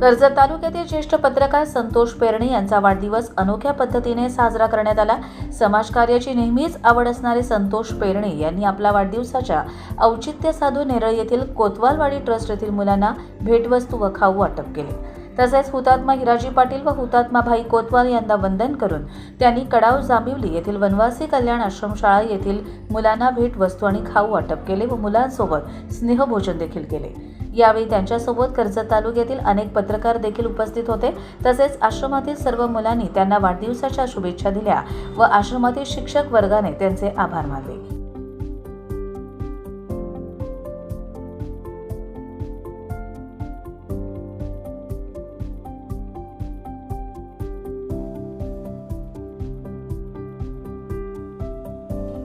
कर्जत तालुक्यातील ज्येष्ठ पत्रकार संतोष पेरणे यांचा वाढदिवस अनोख्या पद्धतीने साजरा करण्यात आला. समाजकार्याची नेहमीच आवड असणारे संतोष पेरणे यांनी आपला वाढदिवसाच्या औचित्य साधून नेरळ येथील कोतवालवाडी ट्रस्ट येथील मुलांना भेटवस्तू व खाऊ वाटप केले. तसेच हुतात्मा हिराजी पाटील व हुतात्मा भाई कोतवाल यांना वंदन करून त्यांनी कडाव जांभिवली येथील वनवासी कल्याण आश्रमशाळा येथील मुलांना भेटवस्तू आणि खाऊ वाटप केले व मुलांसोबत स्नेहभोजन देखील केले. यावेळी त्यांच्यासोबत कर्जत तालुक्यातील अनेक पत्रकार देखील उपस्थित होते. तसेच आश्रमातील सर्व मुलांनी त्यांना वाढदिवसाच्या शुभेच्छा दिल्या व आश्रमातील शिक्षक वर्गाने त्यांचे आभार मानले.